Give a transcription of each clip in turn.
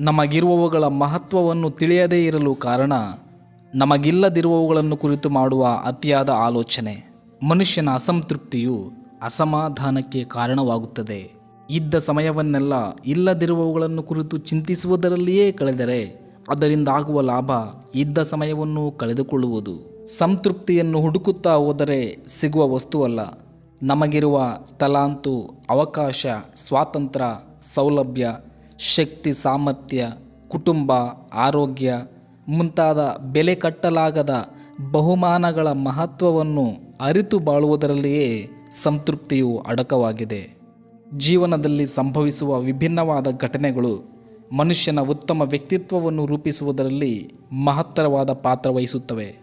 ನಮಗಿರುವವುಗಳ ಮಹತ್ವವನ್ನು ತಿಳಿಯದೇ ಇರಲು ಕಾರಣ ನಮಗಿಲ್ಲದಿರುವವುಗಳನ್ನು ಕುರಿತು ಮಾಡುವ ಅತಿಯಾದ ಆಲೋಚನೆ. ಮನುಷ್ಯನ ಅಸಂತೃಪ್ತಿಯು ಅಸಮಾಧಾನಕ್ಕೆ ಕಾರಣವಾಗುತ್ತದೆ. ಇದ್ದ ಸಮಯವನ್ನೆಲ್ಲ ಇಲ್ಲದಿರುವವುಗಳನ್ನು ಕುರಿತು ಚಿಂತಿಸುವುದರಲ್ಲಿಯೇ ಕಳೆದರೆ ಅದರಿಂದ ಆಗುವ ಲಾಭ ಇದ್ದ ಸಮಯವನ್ನು ಕಳೆದುಕೊಳ್ಳುವುದು. ಸಂತೃಪ್ತಿಯನ್ನು ಹುಡುಕುತ್ತಾ ಹೋದರೆ ಸಿಗುವ ವಸ್ತುವಲ್ಲ. ನಮಗಿರುವ ತಲಾಂತು, ಅವಕಾಶ, ಸ್ವಾತಂತ್ರ್ಯ, ಸೌಲಭ್ಯ ಶಕ್ತಿ, ಸಾಮರ್ಥ್ಯ, ಕುಟುಂಬ, ಆರೋಗ್ಯ ಮುಂತಾದ ಬೆಲೆ ಕಟ್ಟಲಾಗದ ಬಹುಮಾನಗಳ ಮಹತ್ವವನ್ನು ಅರಿತು ಬಾಳುವುದರಲ್ಲಿಯೇ ಸಂತೃಪ್ತಿಯು ಅಡಕವಾಗಿದೆ. ಜೀವನದಲ್ಲಿ ಸಂಭವಿಸುವ ವಿಭಿನ್ನವಾದ ಘಟನೆಗಳು ಮನುಷ್ಯನ ಉತ್ತಮ ವ್ಯಕ್ತಿತ್ವವನ್ನು ರೂಪಿಸುವುದರಲ್ಲಿ ಮಹತ್ತರವಾದ ಪಾತ್ರ ವಹಿಸುತ್ತವೆ.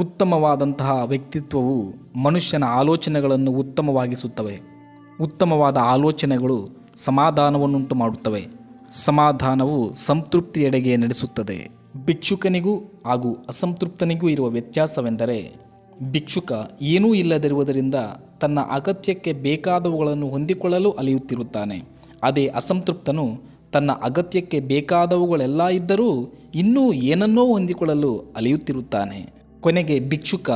ಉತ್ತಮವಾದಂತಹ ವ್ಯಕ್ತಿತ್ವವು ಮನುಷ್ಯನ ಆಲೋಚನೆಗಳನ್ನು ಉತ್ತಮವಾಗಿಸುತ್ತವೆ. ಉತ್ತಮವಾದ ಆಲೋಚನೆಗಳು ಸಮಾಧಾನವನ್ನುಂಟು ಮಾಡುತ್ತವೆ ಸಮಾಧಾನವು ಸಂತೃಪ್ತಿಯೆಡೆಗೆ ನಡೆಸುತ್ತದೆ. ಭಿಕ್ಷುಕನಿಗೂ ಹಾಗೂ ಅಸಂತೃಪ್ತನಿಗೂ ಇರುವ ವ್ಯತ್ಯಾಸವೆಂದರೆ, ಭಿಕ್ಷುಕ ಏನೂ ಇಲ್ಲದಿರುವುದರಿಂದ ತನ್ನ ಅಗತ್ಯಕ್ಕೆ ಬೇಕಾದವುಗಳನ್ನು ಹೊಂದಿಕೊಳ್ಳಲು ಅಲಿಯುತ್ತಿರುತ್ತಾನೆ. ಅದೇ ಅಸಂತೃಪ್ತನು ತನ್ನ ಅಗತ್ಯಕ್ಕೆ ಬೇಕಾದವುಗಳೆಲ್ಲ ಇದ್ದರೂ ಇನ್ನೂ ಏನನ್ನೋ ಹೊಂದಿಕೊಳ್ಳಲು ಅಲಿಯುತ್ತಿರುತ್ತಾನೆ. ಕೊನೆಗೆ ಭಿಕ್ಷುಕ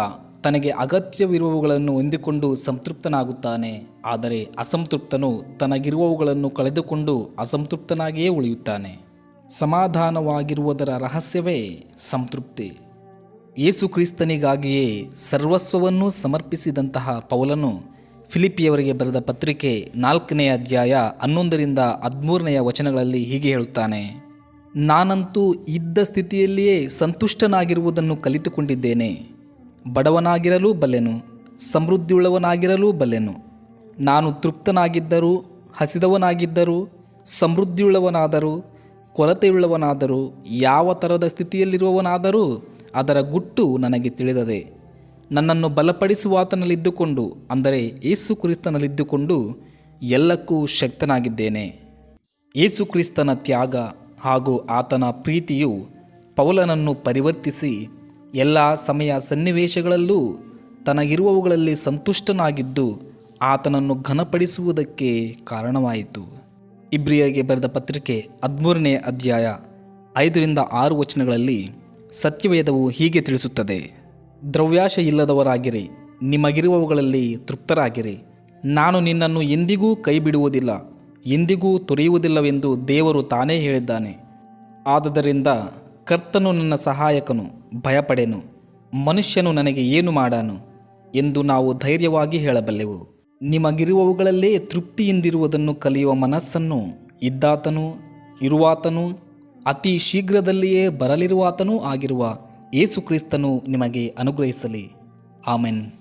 ತನಗೆ ಅಗತ್ಯವಿರುವವುಗಳನ್ನು ಹೊಂದಿಕೊಂಡು ಸಂತೃಪ್ತನಾಗುತ್ತಾನೆ, ಆದರೆ ಅಸಂತೃಪ್ತನು ತನಗಿರುವವುಗಳನ್ನು ಕಳೆದುಕೊಂಡು ಅಸಂತೃಪ್ತನಾಗಿಯೇ ಉಳಿಯುತ್ತಾನೆ. ಸಮಾಧಾನವಾಗಿರುವುದರ ರಹಸ್ಯವೇ ಸಂತೃಪ್ತಿ. ಯೇಸು ಕ್ರಿಸ್ತನಿಗಾಗಿಯೇ ಸರ್ವಸ್ವವನ್ನೂ ಸಮರ್ಪಿಸಿದಂತಹ ಪೌಲನು ಫಿಲಿಪಿಯವರಿಗೆ ಬರೆದ ಪತ್ರಿಕೆ ನಾಲ್ಕನೆಯ ಅಧ್ಯಾಯ ಹನ್ನೊಂದರಿಂದ ಹದಿಮೂರನೆಯ ವಚನಗಳಲ್ಲಿ ಹೀಗೆ ಹೇಳುತ್ತಾನೆ, ನಾನಂತೂ ಇದ್ದ ಸ್ಥಿತಿಯಲ್ಲಿಯೇ ಸಂತುಷ್ಟನಾಗಿರುವುದನ್ನು ಕಲಿತುಕೊಂಡಿದ್ದೇನೆ. ಬಡವನಾಗಿರಲೂ ಬಲ್ಲೆನು, ಸಮೃದ್ಧಿಯುಳ್ಳವನಾಗಿರಲೂ ಬಲ್ಲೆನು. ನಾನು ತೃಪ್ತನಾಗಿದ್ದರೂ, ಹಸಿದವನಾಗಿದ್ದರೂ, ಸಮೃದ್ಧಿಯುಳ್ಳವನಾದರೂ, ಕೊರತೆಯುಳ್ಳವನಾದರೂ, ಯಾವ ಥರದ ಸ್ಥಿತಿಯಲ್ಲಿರುವವನಾದರೂ ಅದರ ಗುಟ್ಟು ನನಗೆ ತಿಳಿದದೆ. ನನ್ನನ್ನು ಬಲಪಡಿಸುವಾತನಲ್ಲಿದ್ದುಕೊಂಡು, ಅಂದರೆ ಏಸು ಕ್ರಿಸ್ತನಲ್ಲಿದ್ದುಕೊಂಡು ಎಲ್ಲಕ್ಕೂ ಶಕ್ತನಾಗಿದ್ದೇನೆ. ಏಸು ಕ್ರಿಸ್ತನ ತ್ಯಾಗ ಹಾಗೂ ಆತನ ಪ್ರೀತಿಯು ಪೌಲನನ್ನು ಪರಿವರ್ತಿಸಿ ಎಲ್ಲ ಸಮಯ ಸನ್ನಿವೇಶಗಳಲ್ಲೂ ತನಗಿರುವವುಗಳಲ್ಲಿ ಸಂತುಷ್ಟನಾಗಿದ್ದು ಆತನನ್ನು ಘನಪಡಿಸುವುದಕ್ಕೆ ಕಾರಣವಾಯಿತು. ಇಬ್ರಿಯರಿಗೆ ಬರೆದ ಪತ್ರಿಕೆ ಹದಿಮೂರನೇ ಅಧ್ಯಾಯ ಐದರಿಂದ ಆರು ವಚನಗಳಲ್ಲಿ ಸತ್ಯವೇದವು ಹೀಗೆ ತಿಳಿಸುತ್ತದೆ. ದ್ರವ್ಯಾಶ ಇಲ್ಲದವರಾಗಿರಿ ನಿಮಗಿರುವವುಗಳಲ್ಲಿ ತೃಪ್ತರಾಗಿರಿ. ನಾನು ನಿನ್ನನ್ನು ಎಂದಿಗೂ ಕೈಬಿಡುವುದಿಲ್ಲ, ಎಂದಿಗೂ ತೊರೆಯುವುದಿಲ್ಲವೆಂದು ದೇವರು ತಾನೇ ಹೇಳಿದ್ದಾನೆ. ಆದುದರಿಂದ ಕರ್ತನು ನನ್ನ ಸಹಾಯಕನು, ಭಯಪಡೆನು, ಮನುಷ್ಯನು ನನಗೆ ಏನು ಮಾಡಾನು ಎಂದು ನಾವು ಧೈರ್ಯವಾಗಿ ಹೇಳಬಲ್ಲೆವು. ನಿಮಗಿರುವವುಗಳಲ್ಲೇ ತೃಪ್ತಿಯಿಂದಿರುವುದನ್ನು ಕಲಿಯುವ ಮನಸ್ಸನ್ನು ಇದ್ದಾತನು, ಇರುವಾತನು, ಅತಿ ಶೀಘ್ರದಲ್ಲಿಯೇ ಬರಲಿರುವಾತನೂ ಆಗಿರುವ ಏಸುಕ್ರಿಸ್ತನು ನಿಮಗೆ ಅನುಗ್ರಹಿಸಲಿ. ಆಮೆನ್.